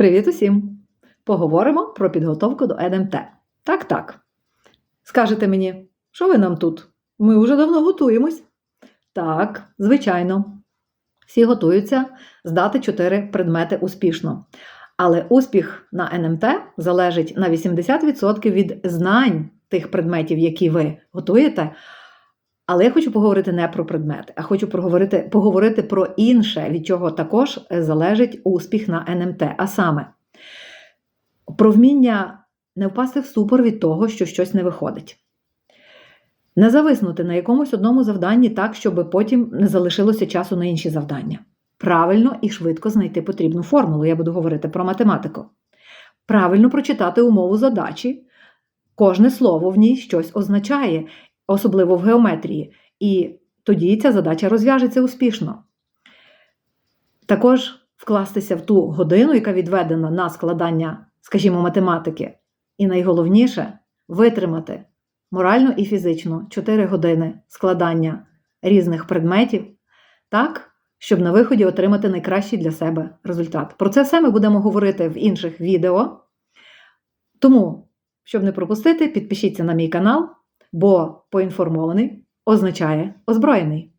Привіт усім! Поговоримо про підготовку до НМТ. Так, так. Скажете мені, що ви нам тут? Ми вже давно готуємось. Так, звичайно. Всі готуються здати 4 предмети успішно. Але успіх на НМТ залежить на 80% від знань тих предметів, які ви готуєте. Але я хочу поговорити не про предмети, а хочу поговорити, поговорити про інше, від чого також залежить успіх на НМТ. А саме про вміння не впасти в ступор від того, що щось не виходить. Не зависнути на якомусь одному завданні так, щоб потім не залишилося часу на інші завдання. Правильно і швидко знайти потрібну формулу. Я буду говорити про математику. Правильно прочитати умову задачі. Кожне слово в ній щось означає, особливо в геометрії. І тоді ця задача розв'яжеться успішно. Також вкластися в ту годину, яка відведена на складання, скажімо, математики. І найголовніше витримати морально і фізично 4 години складання різних предметів так, щоб на виході отримати найкращий для себе результат. Про це все ми будемо говорити в інших відео. Тому, щоб не пропустити, підпишіться на мій канал, бо поінформований означає озброєний.